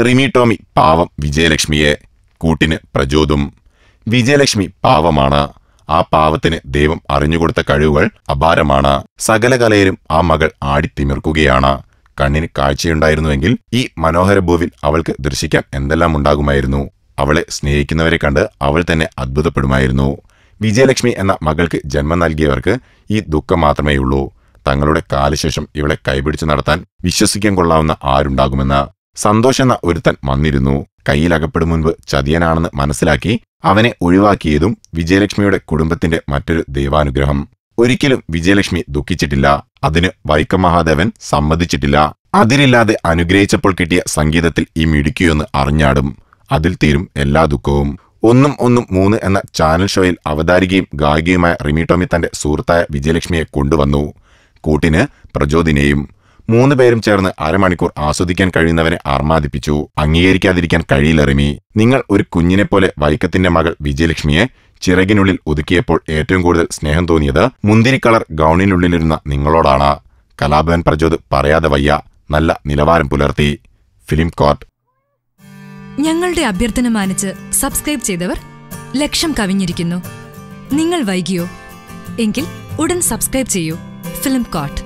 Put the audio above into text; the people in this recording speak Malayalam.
റിമി ടോമി പാവം വിജയലക്ഷ്മിയെ കൂട്ടിന് പ്രചോദും. വിജയലക്ഷ്മി പാവമാണ്. ആ പാവത്തിന് ദൈവം അറിഞ്ഞുകൊടുത്ത കഴിവുകൾ അപാരമാണ്. സകല കലയിലും ആ മകൾ ആടിത്തിമിർക്കുകയാണ് കണ്ണിന് കാഴ്ചയുണ്ടായിരുന്നുവെങ്കിൽ ഈ മനോഹര ഭൂവിൽ അവൾക്ക് ദർശിക്കാൻ എന്തെല്ലാം ഉണ്ടാകുമായിരുന്നു? അവളെ സ്നേഹിക്കുന്നവരെ കണ്ട് അവൾ തന്നെ അത്ഭുതപ്പെടുമായിരുന്നു. വിജയലക്ഷ്മി എന്ന മകൾക്ക് ജന്മം നൽകിയവർക്ക് ഈ ദുഃഖം മാത്രമേയുള്ളൂ. തങ്ങളുടെ കാലശേഷം ഇവളെ കൈപിടിച്ച് നടത്താൻ വിശ്വസിക്കാൻ കൊള്ളാവുന്ന ആരുണ്ടാകുമെന്ന് സന്തോഷ് എന്ന ഒരുത്തൻ വന്നിരുന്നു. കയ്യിലകപ്പെടും മുൻപ് ചതിയനാണെന്ന് മനസ്സിലാക്കി അവനെ ഒഴിവാക്കിയതും വിജയലക്ഷ്മിയുടെ കുടുംബത്തിന്റെ മറ്റൊരു ദൈവാനുഗ്രഹം. ഒരിക്കലും വിജയലക്ഷ്മി ദുഃഖിച്ചിട്ടില്ല. അതിന് വൈക്കം മഹാദേവൻ സമ്മതിച്ചിട്ടില്ല. അതിരില്ലാതെ അനുഗ്രഹിച്ചപ്പോൾ കിട്ടിയ സംഗീതത്തിൽ ഈ മിടുക്കിയൊന്ന് അറിഞ്ഞാടും. അതിൽ തീരും എല്ലാ ദുഃഖവും. ഒന്നും ഒന്നും മൂന്ന് എന്ന ചാനൽ ഷോയിൽ അവതാരികയും ഗായികയുമായ റിമി ടോമി തന്റെ സുഹൃത്തായ വിജയലക്ഷ്മിയെ കൊണ്ടുവന്നു. കൂട്ടിന് പ്രചോദിനെയും മൂന്ന് പേരും ചേർന്ന് അരമണിക്കൂർ ആസ്വദിക്കാൻ കഴിയുന്നവനെ ആർമാദിപ്പിച്ചു. അംഗീകരിക്കാതിരിക്കാൻ കഴിയില്ലറിമി നിങ്ങൾ ഒരു കുഞ്ഞിനെ പോലെ വൈക്കത്തിന്റെ മകൾ വിജയലക്ഷ്മിയെ ചിറകിനുള്ളിൽ ഒതുക്കിയപ്പോൾ ഏറ്റവും കൂടുതൽ സ്നേഹം തോന്നിയത് മുന്തിരി കളർ ഗൗണിനുള്ളിലിരുന്ന നിങ്ങളോടാണ്. കലാഭവൻ പ്രചോദ് പറയാതെ വയ്യ. നല്ല നിലവാരം പുലർത്തി. Film court. ഞങ്ങളുടെ അഭ്യർത്ഥന മാനിച്ച് സബ്സ്ക്രൈബ് ചെയ്തവർ ലക്ഷം കവിഞ്ഞിരിക്കുന്നു. നിങ്ങൾ വൈകിയോ? എങ്കിൽ ഉടൻ സബ്സ്ക്രൈബ് ചെയ്യൂ. Film coat